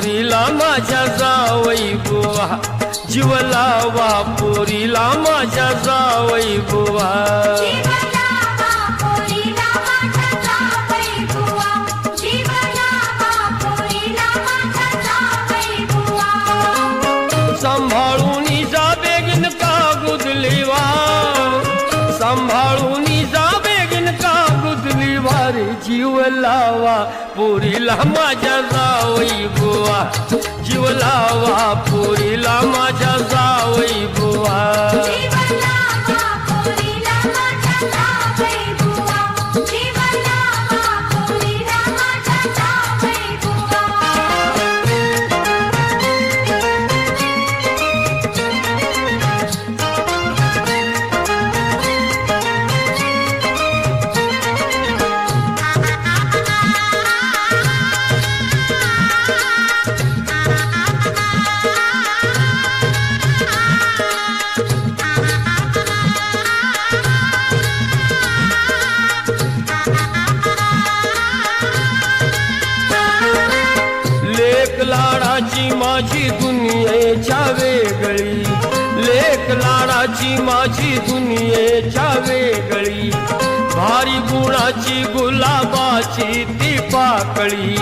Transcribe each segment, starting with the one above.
पोरीला माझ्या जावई बुवा. जीव लावा पोरीला माझ्या जावई बुवा. सांभाळून जा बेगीन का गुदलीवा. सांभाळून जा गुदलीवा जीव लावा पुरीला माझ्या जावई बुवा. जीव लावा पुरीला माझ्या जावई बुवा. लाडाची माझी दुनियेच्या वेगळी. लेक लाडाची माझी दुनियेच्या वेगळी. भारी गुणाची गुलाबाची ती पाकळी.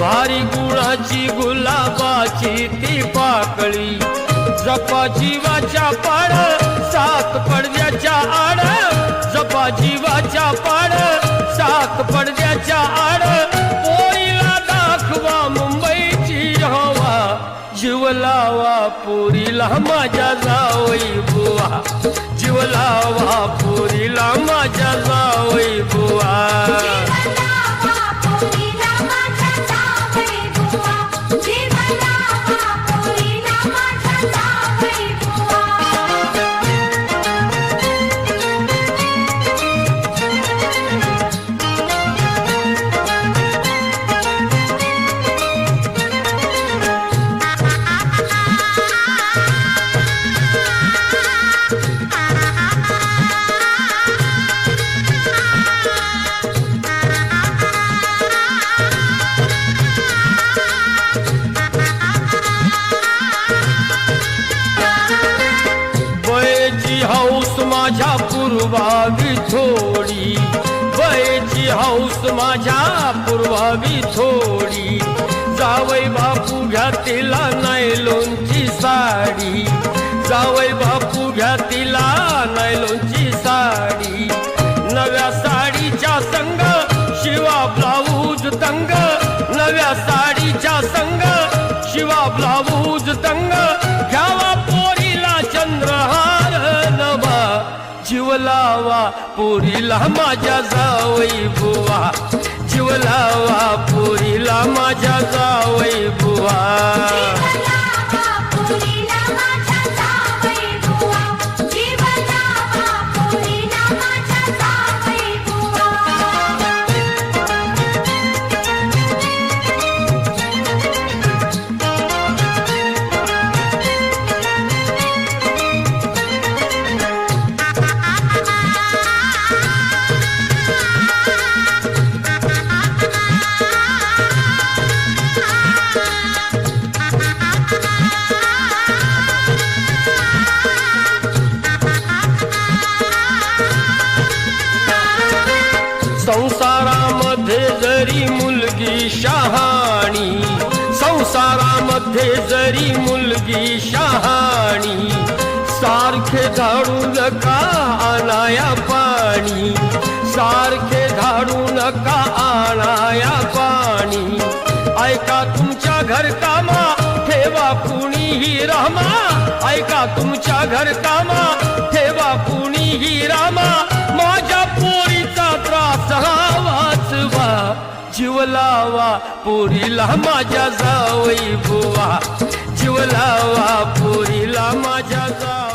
भारी गुणाची गुलाबाची ती पाकळी. जपा जीवाच्या पाड सात पडद्याच्या आड. जपा जीव जीव लावा पोरीला माझ्या जावई बुवा. जीव लावा पोरीला माझ्या जावई बुवा. माझ्या पूर्वावी थोडी. बयची हौस माझ्या पूर्वावी थोडी. जावई बापू घ्या तिला नायलोनची साडी. जावई बापू घ्या तिला नायलोनची साडी. नव्या साडीच्या संग शिवा ब्लाऊज तंग. नव्या साडीच्या संग शिवा ब्लाऊज पोरीला माझ्या जावई बुवा. जीव लावा पोरीला माझ्या जावई बुवा. मुलगी शहाणी संसारामध्ये जरी मुलगी शहाणी सारखे झाडू नका आणाया पाणी सारखे झाडू नका आणाया पाणी. ऐका तुमच्या घर कामा ठेवा कुणीही रामा. ऐका तुमच्या घर कामा ठेवा कुणीही रामा. माझ्या पोरी जीव लावा पोरीला माझ्या जावई बुवा. जीव लावा पोरीला माझ्या जावई